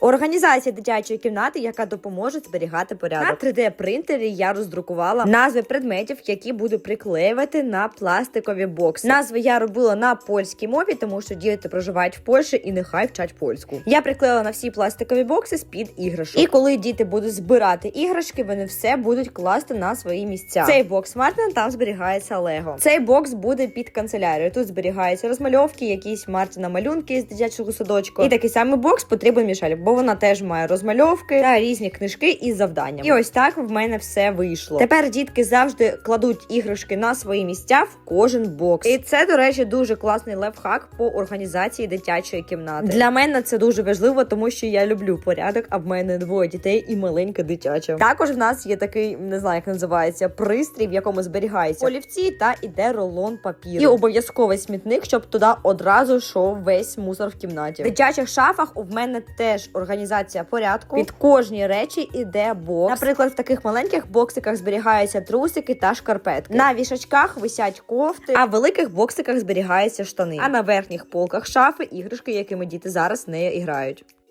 Організація дитячої кімнати, яка допоможе зберігати порядок. На 3D принтері я роздрукувала назви предметів, які буду приклеювати на пластикові бокси. Назви я робила на польській мові, тому що діти проживають в Польщі і нехай вчать польську. Я приклеїла на всі пластикові бокси з під іграшок. І коли діти будуть збирати іграшки, вони все будуть класти на свої місця. Цей бокс Мартин там зберігається Лего. Цей бокс буде під канцелярією. Тут зберігаються розмальовки, якісь Мартина малюнки з дитячого садочку. І такий самий бокс потрібен Мішель, бо вона теж має розмальовки та різні книжки із завданнями. І ось так в мене все вийшло. Тепер дітки завжди кладуть іграшки на свої місця в кожен бокс. І це, до речі, дуже класний лайфхак по організації дитячої кімнати. Для мене це дуже важливо, тому що я люблю порядок, а в мене двоє дітей і маленька дитяча. Також в нас є такий, не знаю, як називається, пристрій, в якому зберігаються олівці та іде рулон папіру. І обов'язковий смітник, щоб туди одразу йшов весь мусор в кімнаті. В дитячих шафах у мене теж організація порядку. Під кожні речі іде бокс. Наприклад, в таких маленьких боксиках зберігаються трусики та шкарпетки. На вішачках висять кофти, а в великих боксиках зберігаються штани. А на верхніх полках шафи іграшки, якими діти зараз не грають.